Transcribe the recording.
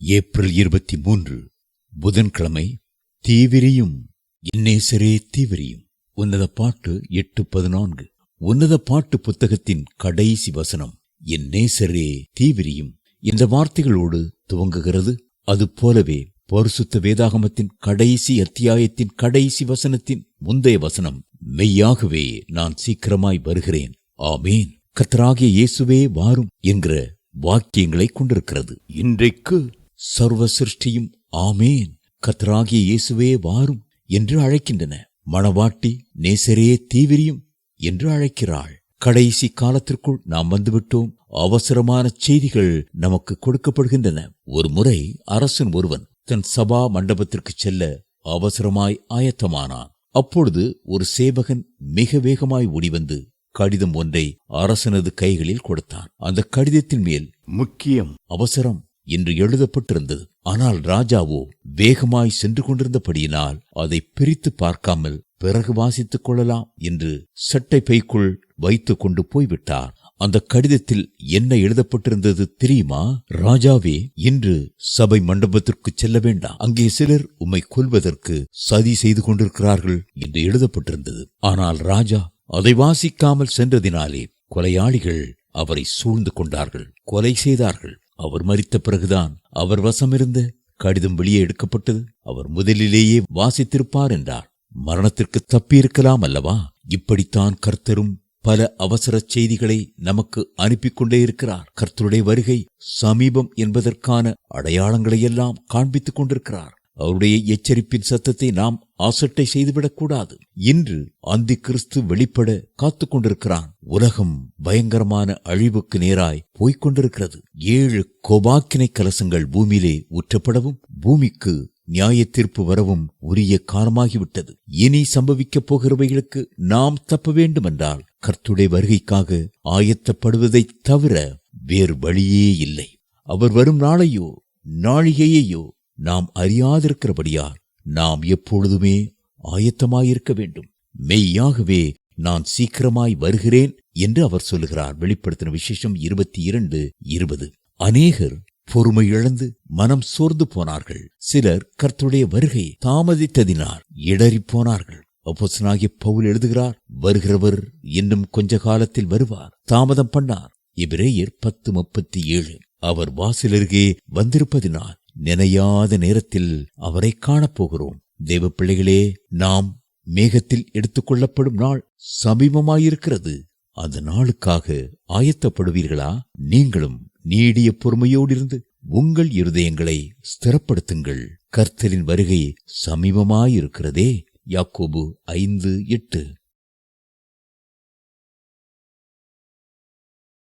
April இருபத்தி மூன்று புதன்கிழமை தீவிரியும். இன்னேசரே தீவிரியும். உன்னத பாட்டு எட்டு பதினான்கு. உன்னத பாட்டு புத்தகத்தின் கடைசி வசனம் என் தீவிரியும். இந்த வார்த்தைகளோடு துவங்குகிறது. அது போலவே பரிசுத்த வேதாகமத்தின் கடைசி அத்தியாயத்தின் கடைசி வசனத்தின் முந்தைய வசனம் மெய்யாகவே நான் சீக்கிரமாய் வருகிறேன். ஆமேன். கத்தராகிய இயேசுவே வாரும் என்கிற வாக்கியங்களை கொண்டிருக்கிறது. இன்றைக்கு சர்வ சிருஷ்டியும் ஆமேன். கர்த்தராகிய இயேசுவே வாரும் என்று அழைக்கின்றன. மணவாட்டி நேசரே தீவிரியும் என்று அழைக்கிறாள். கடைசி காலத்திற்குள் நாம் வந்துவிட்டோம். அவசரமான செய்திகள் நமக்கு கொடுக்கப்படுகின்றன. ஒரு முறை அரசன் ஒருவன் தன் சபா மண்டபத்திற்கு செல்ல அவசரமாய் ஆயத்தமானான். அப்பொழுது ஒரு சேவகன் மிக வேகமாய் ஓடிவந்து கடிதம் ஒன்றை அரசனது கைகளில் கொடுத்தான். அந்த கடிதத்தின் மேல் முக்கியம். அவசரம் என்று எழுதப்பட்டிருந்தது. ஆனால் ராஜாவோ வேகமாய் சென்று கொண்டிருந்தபடியினால் அதை பிரித்து பார்க்காமல் பிறகு வாசித்துக் கொள்ளலாம் என்று சட்டை பைக்குள் வைத்து கொண்டு போய்விட்டார். அந்த கடிதத்தில் என்ன எழுதப்பட்டிருந்தது தெரியுமா? ராஜாவே இன்று சபை மண்டபத்திற்கு செல்ல வேண்டாம். அங்கே சிலர் உம்மை கொல்வதற்கு சதி செய்து கொண்டிருக்கிறார்கள் என்று எழுதப்பட்டிருந்தது. ஆனால் ராஜா அதை வாசிக்காமல் சென்றதினாலே கொலையாளிகள் அவரை சூழ்ந்து கொண்டார்கள் கொலை செய்தார்கள். அவர் மறித்த பிறகுதான் அவர் வசமிருந்த கடிதம் வெளியே எடுக்கப்பட்டது. அவர் முதலிலேயே வாசித்திருப்பார் என்றார். மரணத்திற்கு தப்பியிருக்கலாம் அல்லவா? இப்படித்தான் கர்த்தரும் பல அவசர செய்திகளை நமக்கு அனுப்பி கொண்டே இருக்கிறார். கர்த்தருடைய வருகை சமீபம் என்பதற்கான அடையாளங்களையெல்லாம் காண்பித்துக் கொண்டிருக்கிறார். அவருடைய எச்சரிப்பின் சத்தத்தை நாம் அசட்டை செய்துவிடக்கூடாது. இன்று அந்தி கிறிஸ்து வெளிப்பட காத்து கொண்டிருக்கிறான் உலகம் பயங்கரமான அழிவுக்கு நேராய் போய்க் கொண்டிருக்கிறது ஏழு கோபாக்கினை கலசங்கள் பூமியிலே ஊற்றப்படவும் பூமிக்கு நியாய தீர்ப்பு வரவும் உரிய காலமாகிவிட்டது. இனி சம்பவிக்கப் போகிறவைகளுக்கு நாம் தப்ப வேண்டுமென்றால் கர்த்துடைய வருகைக்காக ஆயத்தப்படுவதைத் தவிர வேறு வழியே இல்லை. அவர் வரும் நாளையோ நாழிகையையோ நாம் அறியாதிருக்கிறபடியால் நாம் எப்பொழுதுமே ஆயத்தமாயிருக்க வேண்டும். மெய்யாகவே நான் சீக்கிரமாய் வருகிறேன் என்று அவர் சொல்லுகிறார். வெளிப்படுத்தின விசேஷம் இருபத்தி இரண்டு இருபது. அநேகர் பொறுமை இழந்து மனம் சோர்ந்து போனார்கள். சிலர் கர்த்துடைய வருகை தாமதித்ததினால் இடறி போனார்கள். அப்போசனாகிய பவுல் எழுதுகிறார் வருகிறவர் இன்னும் கொஞ்ச காலத்தில் வருவார். தாமதம் பண்ணார். இபிரேயர் பத்து முப்பத்தி ஏழு. அவர் வாசலருகே வந்திருப்பதினால் நினையாத நேரத்தில் அவரை காணப்போகிறோம். தேவ பிள்ளைகளே நாம் மேகத்தில் எடுத்துக்கொள்ளப்படும் நாள் சமீபமாயிருக்கிறது. அந்த நாளுக்காக ஆயத்தப்படுவீர்களா? நீங்களும் நீடிய பொறுமையோடு இருந்து உங்கள் இருதயங்களை ஸ்திரப்படுத்துங்கள். கர்த்தரின் வருகை சமீபமாயிருக்கிறதே. யாக்கோபு ஐந்து எட்டு.